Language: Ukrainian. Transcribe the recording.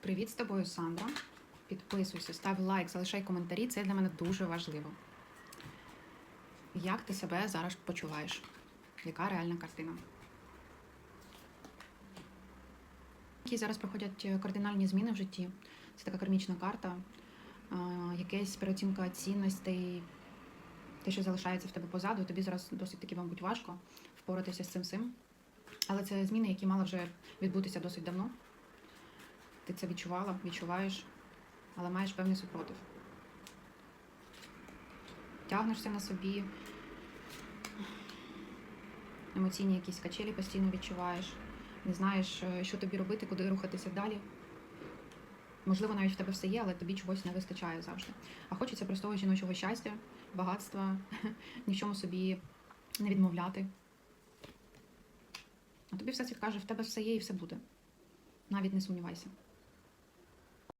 Привіт з тобою, Сандра. Підписуйся, став лайк, залишай коментарі. Це для мене дуже важливо. Як ти себе зараз почуваєш? Яка реальна картина? Які зараз проходять е, кардинальні зміни в житті? Це така кармічна карта, якась переоцінка цінностей, те, що залишається в тебе позаду. Тобі зараз досить таки, мабуть, важко впоратися з цим. Але це зміни, які мали вже відбутися досить давно. Ти це відчувала, відчуваєш, але маєш певний супротив. Тягнешся на собі, емоційні якісь качелі постійно відчуваєш, не знаєш, е, що тобі робити, куди рухатися далі. Можливо, навіть в тебе все є, але тобі чогось не вистачає завжди. А хочеться простого жіночого щастя, багатства, ні в чому собі не відмовляти. А тобі все світ каже, в тебе все є і все буде. Навіть не сумнівайся.